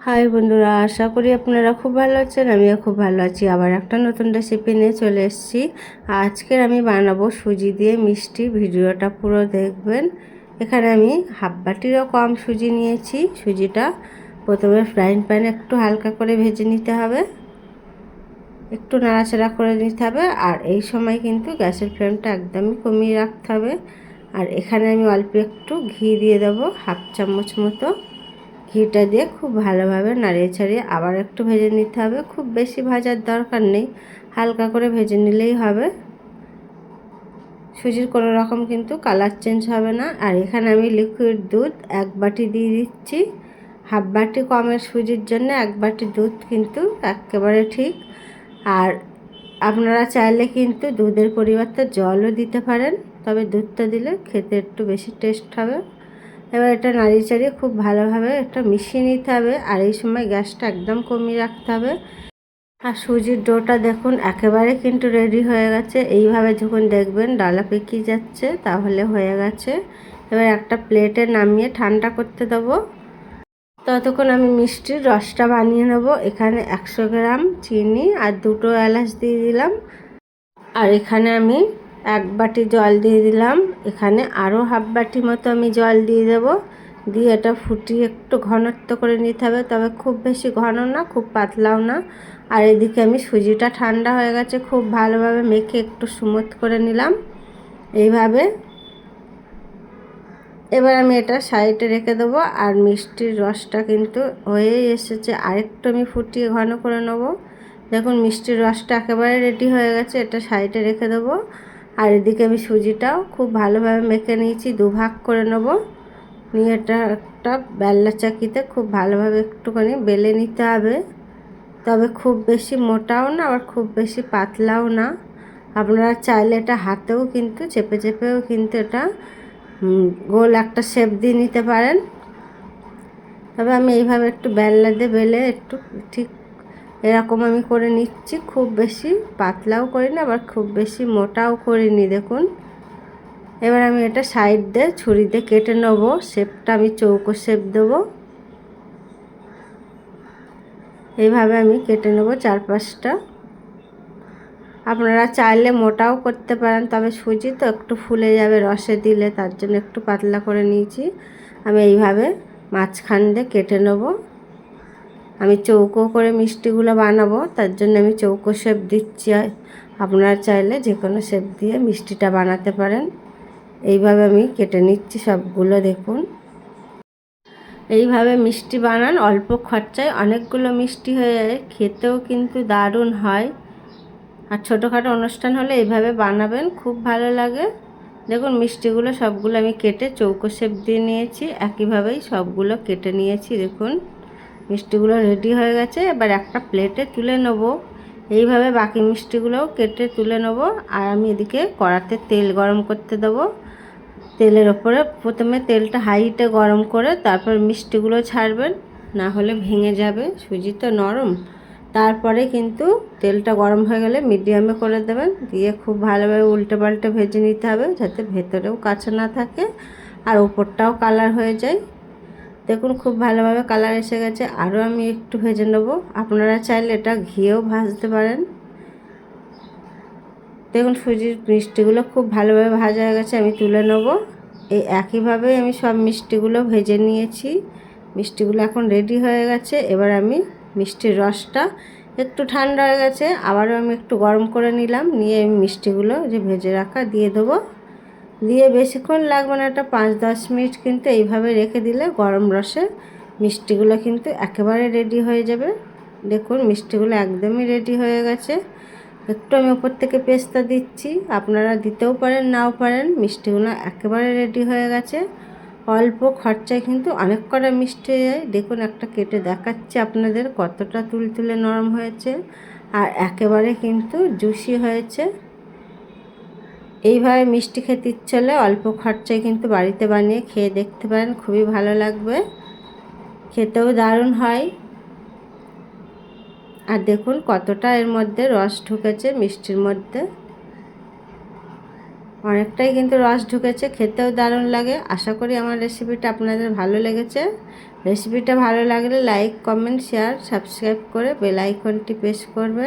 High বন্ধুরা, আশা করি আপনারা খুব ভালো আছেন, আমিও খুব ভালো আছি। আবার একটা নতুন রেসিপি নিয়ে চলে এসেছি। আজকের আমি বানাবো সুজি দিয়ে মিষ্টি, ভিডিওটা পুরো দেখবেন। এখানে আমি হাফ বাটিরও কম সুজি নিয়েছি। সুজিটা প্রথমে ফ্রাইং প্যানে একটু হালকা করে ভেজে নিতে হবে। একটু নাড়াচাড়া করে নিতে হবে। আর এই সময় কিন্তু গ্যাসের ফ্লেমটা একদমই কমিয়ে রাখতে হবে। আর এখানে আমি অল্প একটু ঘি দিয়ে দেবো, হাফ চামচ মতো। ঘিটা দিয়ে খুব ভালোভাবে নাড়িয়ে ছাড়িয়ে আবার একটু ভেজে নিতে হবে। খুব বেশি ভাজার দরকার নেই, হালকা করে ভেজে নিলেই হবে। সুজির কোনো রকম কিন্তু কালার চেঞ্জ হবে না। আর এখানে আমি লিকুইড দুধ এক বাটি দিয়ে দিচ্ছি। হাফ বাটি কমের সুজির জন্য এক বাটি দুধ কিন্তু একেবারে ঠিক। আর আপনারা চাইলে কিন্তু দুধের পরিবর্তে জলও দিতে পারেন, তবে দুধটা দিলে খেতে একটু বেশি টেস্ট হবে। এবার এটা নাড়িয়ে চাড়িয়ে খুব ভালোভাবে এটা মিশিয়ে নিতে হবে আর এই সময় গ্যাসটা একদম কমিয়ে রাখতে হবে। আর সুজির ডোটা দেখুন একেবারে কিন্তু রেডি হয়ে গেছে। এইভাবে যখন দেখবেন ডালা পেকিয়ে যাচ্ছে তাহলে হয়ে গেছে। এবার একটা প্লেটে নামিয়ে ঠান্ডা করতে দেবো। ততক্ষণ আমি মিষ্টির রসটা বানিয়ে নেব। এখানে একশো গ্রাম চিনি আর দুটো এলাচ দিয়ে দিলাম। আর এখানে আমি এক বাটি জল দিয়ে দিলাম। এখানে আরও হাফ বাটি মতো আমি জল দিয়ে দেব। দিয়ে এটা ফুটিয়ে একটু ঘনত্ব করে নিতে হবে। তবে খুব বেশি ঘন না, খুব পাতলাও না। আর এদিকে আমি সুজিটা ঠান্ডা হয়ে গেছে, খুব ভালোভাবে মেখে একটু সুমুথ করে নিলাম। এইভাবে। এবার আমি এটা সাইডে রেখে দেবো আর মিষ্টির রসটা কিন্তু হয়েই এসেছে। আরেকটু আমি ফুটিয়ে ঘন করে নেব। দেখুন, মিষ্টির রসটা একেবারে রেডি হয়ে গেছে। এটা সাইডে রেখে দেবো। আর এদিকে আমি সুজিটাও খুব ভালোভাবে মেখে নিয়েছি, দুভাগ করে নেব। নিয়ে এটা একটা বেল্লা চাকিতে খুব ভালোভাবে একটুখানি বেলে নিতে হবে। তবে খুব বেশি মোটাও না, আবার খুব বেশি পাতলাও না। আপনারা চাইলে এটা হাতেও কিন্তু, চেপে চেপেও কিন্তু এটা গোল একটা শেপ দিয়ে নিতে পারেন। তবে আমি এইভাবে একটু বেল্লা দিয়ে বেলে একটু ঠিক এরকম আমি করে নিচ্ছি, খুব বেশি পাতলাও করিনি, আবার খুব বেশি মোটাও করিনি, দেখুন। এবার আমি এটা সাইড দিয়ে, ছুরি দিয়ে কেটে নেব, শেপটা আমি চৌকো শেপ দেবো। এইভাবে আমি কেটে নেব চার পাঁচটা আপনারা চাইলে মোটাও করতে পারেন, তবে সুজি তো একটু ফুলে যাবে রসে দিলে, তার জন্য একটু পাতলা করে নিয়েছি। আমি এইভাবে মাঝখান দিয়ে কেটে নেব। আমি চৌকো করে মিষ্টিগুলো বানাবো, তার জন্য আমি চৌকো শেপ দিচ্ছি। আপনারা চাইলে যে কোনো শেপ দিয়ে মিষ্টিটা বানাতে পারেন। এইভাবে আমি কেটে নিচ্ছি সবগুলো, দেখুন। এইভাবে মিষ্টি বানান, অল্প খরচায়। অনেকগুলো মিষ্টি হয়ে যায় খেতেও কিন্তু দারুণ হয়। আর ছোটোখাটো অনুষ্ঠান হলে এইভাবে বানাবেন, খুব ভালো লাগে। দেখুন, মিষ্টিগুলো সবগুলো আমি কেটে চৌকো শেপ দিয়ে নিয়েছি। একইভাবেই সবগুলো কেটে নিয়েছি, দেখুন। মিষ্টিগুলো রেডি হয়ে গেছে, এবার একটা প্লেটে তুলে নেব। এইভাবে বাকি মিষ্টিগুলোও কেটে তুলে নেব, আর আমি এদিকে কড়াতে তেল গরম করতে দেবো। তেলের ওপরে প্রথমে তেলটা হাইটে গরম করে তারপর মিষ্টিগুলো ছাড়বেন, না হলে ভেঙে যাবে, সুজি তো নরম। তারপরে কিন্তু তেলটা গরম হয়ে গেলে মিডিয়ামে করে দেবেন, দিয়ে খুব ভালোভাবে উল্টে পাল্টে ভেজে নিতে হবে যাতে ভেতরেও কাঁচা না থাকে আর ওপরটাও কালার হয়ে যায়। দেখুন, খুব ভালোভাবে কালার এসে গেছে। আরও আমি একটু ভেজে নেব। আপনারা চাইলে এটা ঘিয়েও ভাজতে পারেন। দেখুন, সুজির মিষ্টিগুলো খুব ভালোভাবে ভাজা হয়ে গেছে, আমি তুলে নেব। এই একইভাবেই আমি সব মিষ্টিগুলো ভেজে নিয়েছি। মিষ্টিগুলো এখন রেডি হয়ে গেছে। এবার আমি মিষ্টির রসটা একটু ঠান্ডা হয়ে গেছে। আবারও আমি একটু গরম করে নিলাম। নিয়ে আমি মিষ্টিগুলো যে ভেজে রাখা দিয়ে দেবো। দিয়ে বেশিক্ষণ লাগবে না একটা পাঁচ দশ মিনিট কিন্তু এইভাবে রেখে দিলে গরম রসে মিষ্টিগুলো কিন্তু একেবারে রেডি হয়ে যাবে। দেখুন, মিষ্টিগুলো একদমই রেডি হয়ে গেছে। একটু আমি ওপর থেকে পেস্তা দিচ্ছি। আপনারা দিতেও পারেন, নাও পারেন, মিষ্টিগুলো একেবারে রেডি হয়ে গেছে। অল্প খরচায় কিন্তু অনেক কটা মিষ্টি হয়ে যায়। দেখুন, একটা কেটে দেখাচ্ছে আপনাদের কতটা তুলতুলে নরম হয়েছে। আর একেবারে কিন্তু জুসি হয়েছে। এইভাবে মিষ্টি খেতে ইচ্ছে হলে অল্প খরচায় কিন্তু বাড়িতে বানিয়ে খেয়ে দেখতে পারেন, খুবই ভালো লাগবে। খেতেও দারুণ হয়। আর দেখুন কতটা এর মধ্যে রস ঢুকেছে মিষ্টির মধ্যে। অনেকটাই কিন্তু রস ঢুকেছে, খেতেও দারুণ লাগে। আশা করি আমার রেসিপিটা আপনাদের ভালো লেগেছে। রেসিপিটা ভালো লাগলে লাইক, কমেন্ট, শেয়ার, সাবস্ক্রাইব করে বেল আইকনটি প্রেস করবে